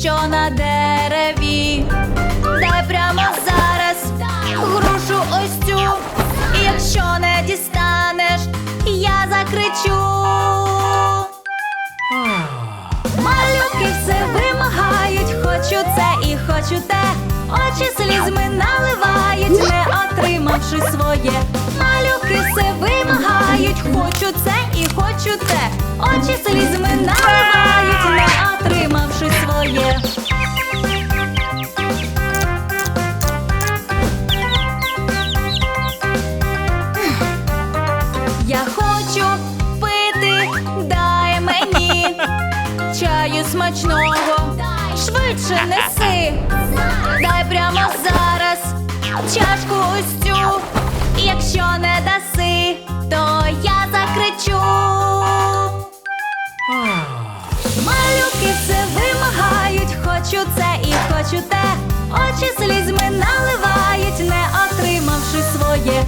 що на дереві. Дай прямо зараз грушу ось цю. І якщо не дістанеш, я закричу. Малюки все вимагають, хочу це і хочу те. Очі слізьми наливають, не отримавши своє. Малюки все вимагають, хочу це і хочу те. Очі слізьми наливають, не отримавши своє. Я хочу пити, дай мені чаю смачного, швидше неси, дай прямо зараз чашку ось Якщо не даси, то я закричу. Малюки все вимагають, хочу це і хочу те. Очі слізьми наливають, не отримавши своє.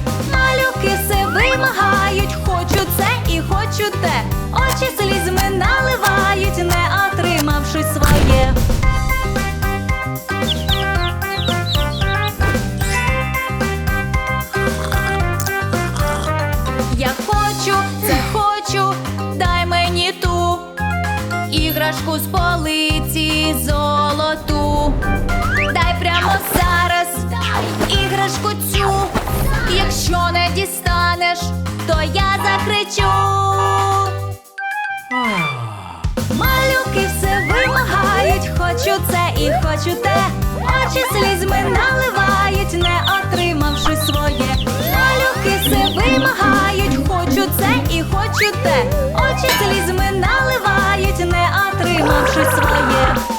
Іграшку з полиці золоту. Дай прямо зараз іграшку цю. Якщо не дістанеш, то я закричу. Малюки все вимагають, хочу це і хочу те. Очі слізьми наливають, не отримавши своє. Малюки все вимагають, хочу це і хочу те. Очі слізьми отримавши своє.